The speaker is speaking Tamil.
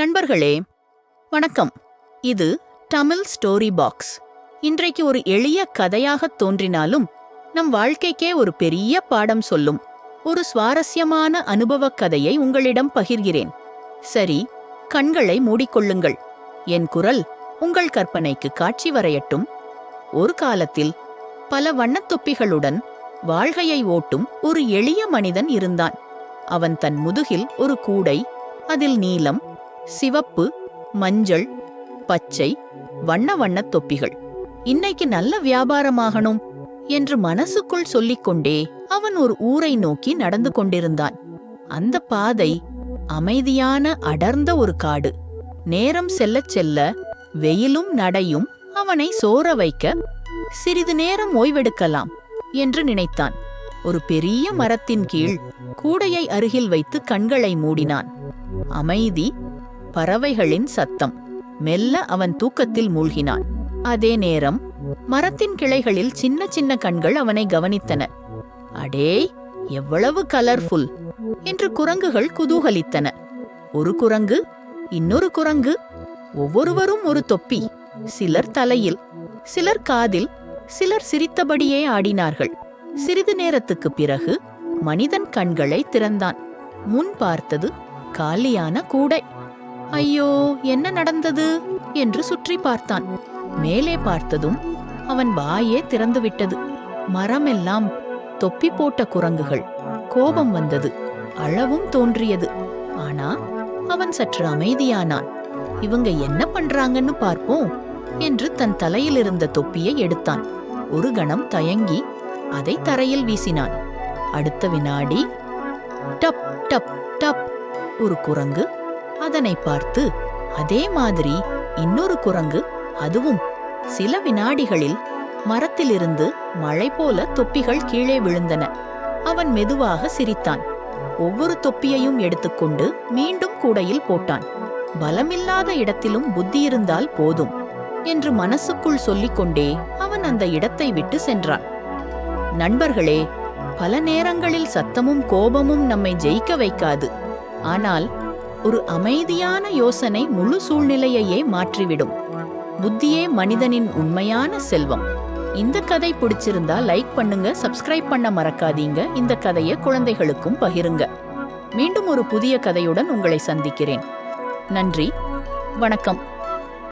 நண்பர்களே வணக்கம். இது தமிழ் ஸ்டோரி பாக்ஸ் இன்றைக்கு ஒரு எளிய கதையாகத் தோன்றினாலும் நம் வாழ்க்கைக்கே ஒரு பெரிய பாடம் சொல்லும் ஒரு சுவாரஸ்யமான அனுபவக் கதையை உங்களிடம் பகிர்கிறேன். சரி கண்களை மூடிக்கொள்ளுங்கள். என் குரல் உங்கள் கற்பனைக்கு காட்சி வரையட்டும். ஒரு காலத்தில் பல வண்ணத்தொப்பிகளுடன் வாழ்கையை ஓட்டும் ஒரு எளிய மனிதன் இருந்தான். அவன் தன் முதுகில் ஒரு கூடை அதில் நீலம் சிவப்பு மஞ்சள் பச்சை வண்ண வண்ணத் தொப்பிகள். இன்னைக்கு நல்ல வியாபாரமாகணும் என்று மனசுக்குள் சொல்லிக்கொண்டே அவன் ஒரு ஊரை நோக்கி நடந்து கொண்டிருந்தான். அந்த பாதை அமைதியான அடர்ந்த ஒரு காடு. நேரம் செல்லச் செல்ல வெயிலும் நடையும் அவனை சோர வைக்க சிறிது நேரம் ஓய்வெடுக்கலாம் என்று நினைத்தான். ஒரு பெரிய மரத்தின் கீழ் கூடையை அருகில் வைத்து கண்களை மூடினான். அமைதி பறவைகளின் சத்தம். மெல்ல அவன் தூக்கத்தில் மூழ்கினான். அதே நேரம் மரத்தின் கிளைகளில் சின்ன சின்ன கண்கள் அவனை கவனித்தன. அடே எவ்வளவு கலர்ஃபுல் என்று குரங்குகள் குதூகலித்தன. ஒரு குரங்கு இன்னொரு குரங்கு ஒவ்வொருவரும் ஒரு தொப்பி சிலர் தலையில் சிலர் காதில் சிலர் சிரித்தபடியே ஆடினார்கள். சிறிது நேரத்துக்குப் பிறகு மனிதன் கண்களை திறந்தான். முன் பார்த்தது காலியான கூடை. ஐயோ என்ன நடந்தது? என்று சுற்றி பார்த்தான். மேலே பார்த்ததும் அவன் வாயே திறந்து விட்டது மரமெல்லாம் தொப்பி போட்ட குரங்குகள். கோபம் வந்தது. அளவும் தோன்றியது. ஆனா அவன் சற்று அமைதியானான். இவங்க என்ன பண்றாங்கன்னு பார்ப்போம் என்று தன் தலையில் இருந்த தொப்பியை எடுத்தான். ஒரு கணம் தயங்கி அதை தரையில் வீசினான். அடுத்த வினாடி டப் டப் டப் ஒரு குரங்கு அதனை பார்த்து அதே மாதிரி இன்னொரு குரங்கு அதுவும் சில வினாடிகளில் மரத்திலிருந்து மழை போல தொப்பிகள் கீழே விழுந்தன. அவன் மெதுவாக சிரித்தான். ஒவ்வொரு தொப்பியையும் எடுத்துக்கொண்டு மீண்டும் கூடையில் போட்டான். பலமில்லாத இடத்திலும் புத்தியிருந்தால் போதும் என்று மனசுக்குள் சொல்லிக்கொண்டே அவன் அந்த இடத்தை விட்டு சென்றான். நண்பர்களே பல நேரங்களில் சத்தமும் கோபமும் நம்மை ஜெயிக்க வைக்காது. ஆனால் ஒரு அமைதியான யோசனை முழு சூழ்நிலையையே மாற்றிவிடும். புத்தியே மனிதனின் உண்மையான செல்வம். இந்த கதை பிடிச்சிருந்தா லைக் பண்ணுங்க சப்ஸ்கிரைப் பண்ண மறக்காதீங்க. இந்த கதையை குழந்தைகளுக்கும் பகிருங்க. மீண்டும் ஒரு புதிய கதையுடன் உங்களை சந்திக்கிறேன். நன்றி வணக்கம்.